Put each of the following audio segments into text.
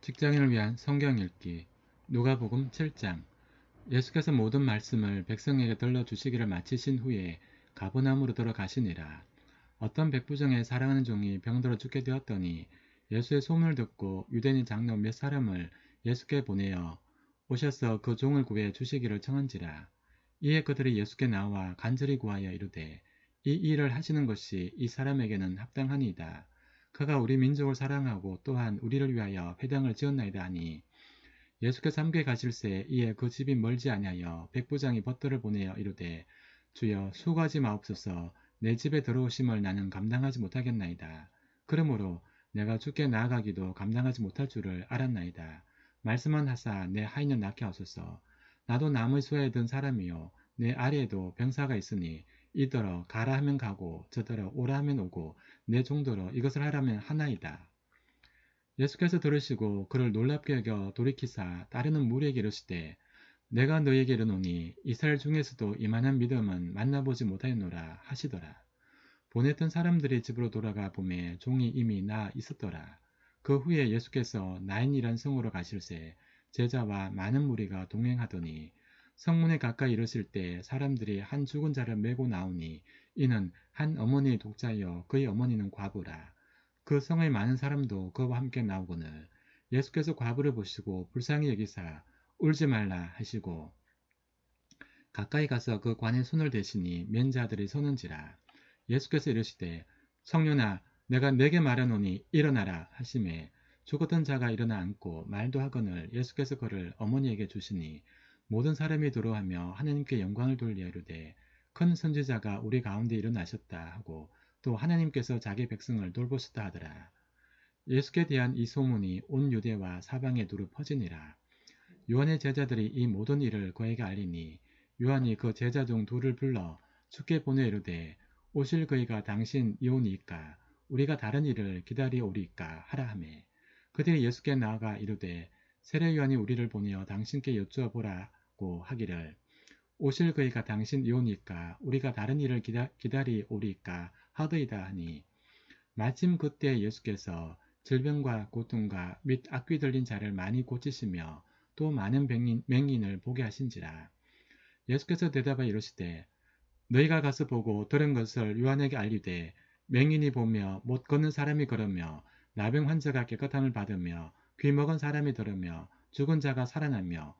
직장인을 위한 성경 읽기 누가복음 7장 예수께서 모든 말씀을 백성에게 들려주시기를 마치신 후에 가버나움으로 들어가시니라. 어떤 백부정의 사랑하는 종이 병들어 죽게 되었더니 예수의 소문을 듣고 유대인 장로 몇 사람을 예수께 보내어 오셔서 그 종을 구해 주시기를 청한지라. 이에 그들이 예수께 나와 간절히 구하여 이르되 이 일을 하시는 것이 이 사람에게는 합당하니이다. 그가 우리 민족을 사랑하고 또한 우리를 위하여 회당을 지었나이다 하니 예수께서 함께 가실새 이에 그 집이 멀지 아니하여 백부장이 벗들을 보내어 이르되 주여 수고하지 마옵소서 내 집에 들어오심을 나는 감당하지 못하겠나이다. 그러므로 내가 주께 나아가기도 감당하지 못할 줄을 알았나이다. 말씀만 하사 내 하인을 낳게 하소서. 나도 나무의 수에 든 사람이요 내 아래에도 병사가 있으니 이더러 가라 하면 가고 저더러 오라 하면 오고 내 정도로 이것을 하라면 하나이다. 예수께서 들으시고 그를 놀랍게 여겨 돌이키사 따르는 무리에게 이르시되 내가 너에게 이르노니 이스라엘 중에서도 이만한 믿음은 만나보지 못하였노라 하시더라. 보냈던 사람들이 집으로 돌아가 보매 종이 이미 나 있었더라. 그 후에 예수께서 나인이란 성으로 가실새 제자와 많은 무리가 동행하더니 성문에 가까이 이르실 때 사람들이 한 죽은 자를 메고 나오니 이는 한 어머니의 독자여 그의 어머니는 과부라. 그 성의 많은 사람도 그와 함께 나오거늘 예수께서 과부를 보시고 불쌍히 여기사 울지 말라 하시고 가까이 가서 그 관에 손을 대시니 면자들이 서는지라 예수께서 이르시되 성녀나 내가 내게 말하노니 일어나라 하심에 죽었던 자가 일어나 앉고 말도 하거늘 예수께서 그를 어머니에게 주시니 모든 사람이 들어하며 하나님께 영광을 돌려 이르되 큰 선지자가 우리 가운데 일어나셨다 하고 또 하나님께서 자기 백성을 돌보셨다 하더라. 예수께 대한 이 소문이 온 유대와 사방에 두루 퍼지니라. 요한의 제자들이 이 모든 일을 그에게 알리니 요한이 그 제자 중 둘을 불러 죽게 보내 이르되 오실 그이가 당신 이오니까 우리가 다른 일을 기다리오리까 하라 하매 그들이 예수께 나아가 이르되 세례 요한이 우리를 보내어 당신께 여쭈어 보라 고 하기를 오실 그이가 당신 이오니까 우리가 다른 일을 기다, 기다 리 오리까 하더이다 하니 마침 그때 예수께서 질병과 고통과 및 악귀 들린 자를 많이 고치시며 또 많은 맹인, 맹인을 보게 하신지라. 예수께서 대답하 이르시되 너희가 가서 보고 들은 것을 요한에게 알리되 맹인이 보며 못 걷는 사람이 걸으며 나병 환자가 깨끗함을 받으며 귀 먹은 사람이 들으며 죽은 자가 살아나며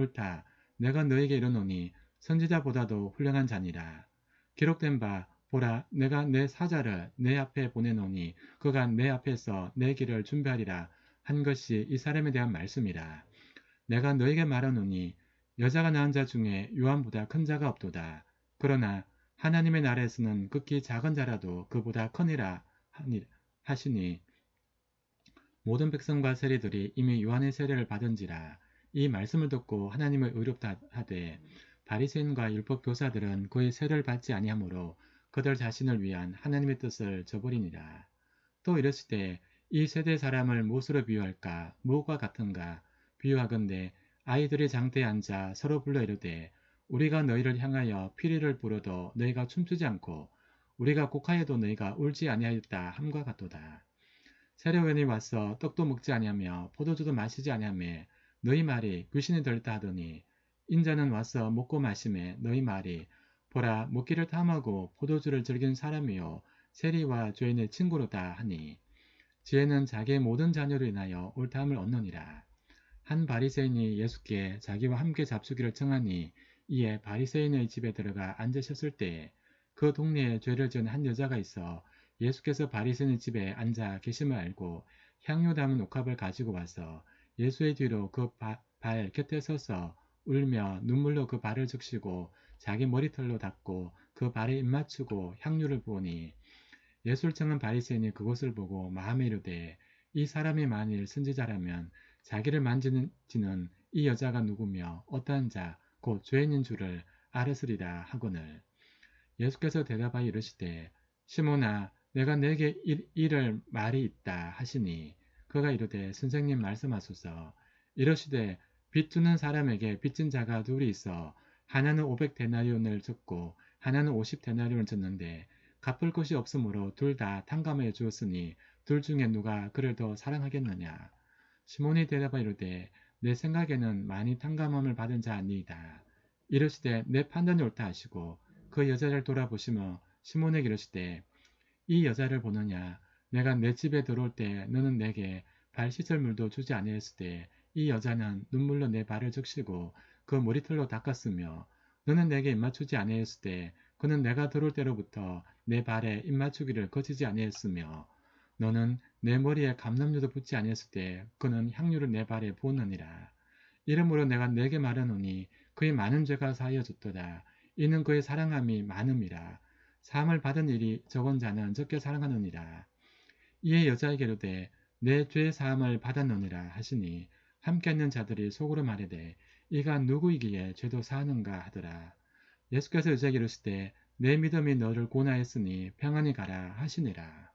옳다. 내가 너에게 이르노니 선지자보다도 훌륭한 자니라. 기록된 바 보라 내가 내 사자를 내 앞에 보내노니 그가 내 앞에서 내 길을 준비하리라 한 것이 이 사람에 대한 말씀이라. 내가 너에게 말하노니 여자가 낳은 자 중에 요한보다 큰 자가 없도다. 그러나 하나님의 나라에서는 극히 작은 자라도 그보다 커니라 하시니 모든 백성과 세리들이 이미 요한의 세례를 받은지라 이 말씀을 듣고 하나님을 의롭다 하되 바리새인과 율법 교사들은 그의 세를 받지 아니하므로 그들 자신을 위한 하나님의 뜻을 저버리니라. 또 이르시되 이 세대 사람을 무엇으로 비유할까 무엇과 같은가 비유하건대 아이들이 장대에 앉아 서로 불러 이르되 우리가 너희를 향하여 피리를 부르도 너희가 춤추지 않고 우리가 곡하여도 너희가 울지 아니하였다 함과 같도다. 세례원이 와서 떡도 먹지 아니하며 포도주도 마시지 아니하며 너희 말이 귀신이 들다 하더니 인자는 와서 먹고 마심에 너희 말이 보라 먹기를 탐하고 포도주를 즐긴 사람이요 세리와 죄인의 친구로다 하니 지혜는 자기의 모든 자녀로 인하여 옳다함을 얻느니라. 한 바리새인이 예수께 자기와 함께 잡수기를 청하니 이에 바리새인의 집에 들어가 앉으셨을 때에 그 동네에 죄를 지은 한 여자가 있어 예수께서 바리새인의 집에 앉아 계심을 알고 향유 담은 옥합을 가지고 와서 예수의 뒤로 그 발 곁에 서서 울며 눈물로 그 발을 적시고 자기 머리털로 닦고 그 발에 입맞추고 향유를 부으니 예술청은 바리새인이 그것을 보고 마음에 이르되 이 사람이 만일 선지자라면 자기를 만지는 이 여자가 누구며 어떠한 자 곧 죄인인 줄을 알았으리라 하거늘. 예수께서 대답하여 이르시되 시몬아 내가 내게 일, 이를 말이 있다 하시니 그가 이르되 선생님 말씀하소서. 이러시되 빚 주는 사람에게 빚진 자가 둘이 있어 하나는 500데나리온을 줬고 하나는 50데나리온을 줬는데 갚을 것이 없으므로 둘 다 탕감해 주었으니 둘 중에 누가 그를 더 사랑하겠느냐? 시몬이 대답하여 이르되 내 생각에는 많이 탕감함을 받은 자 아니이다. 이르시되 내 판단이 옳다 하시고 그 여자를 돌아보시며 시몬에게 이르시되 이 여자를 보느냐 내가 내 집에 들어올 때 너는 내게 발 씻을 물도 주지 아니했을 때 이 여자는 눈물로 내 발을 적시고 그 머리털로 닦았으며 너는 내게 입맞추지 아니했을 때 그는 내가 들어올 때로부터 내 발에 입맞추기를 거치지 아니했으며 너는 내 머리에 감람류도 붙지 아니했을 때 그는 향유를 내 발에 부었느니라. 이러므로 내가 내게 말하노니 그의 많은 죄가 사하여졌도다. 이는 그의 사랑함이 많음이라. 사함을 받은 일이 적은 자는 적게 사랑하느니라 이에 여자에게 이르되 내 죄 사함을 받았느니라 하시니 함께 있는 자들이 속으로 말하되 이가 누구이기에 죄도 사하는가 하더라. 예수께서 여자에게 이르시되 내 믿음이 너를 고나했으니 평안히 가라 하시니라